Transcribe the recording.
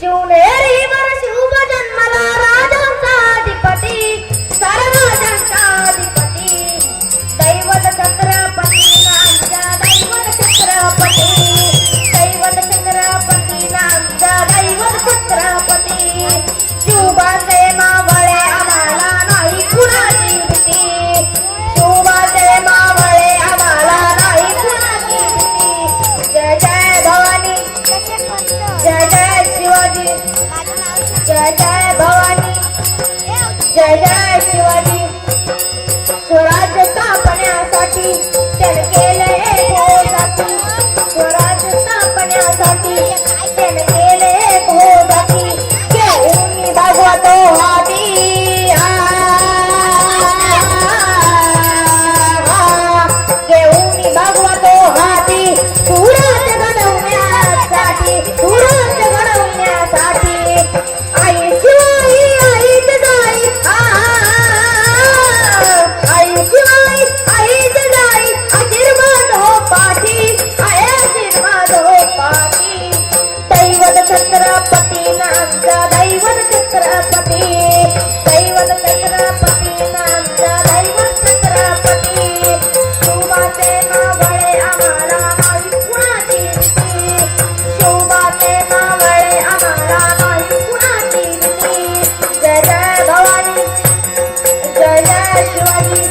Siêu. yeah. आमचा दैवन छत्रपती. दैवन छत्रपती आमचा दैवन छत्रपती. शोभाचे मावळे आम्हाला माहीत कुणाची भीती शोभाचे मावळे आम्हाला माहीत कुणाची भीती जय जय भवानी जय जय शिवाजी.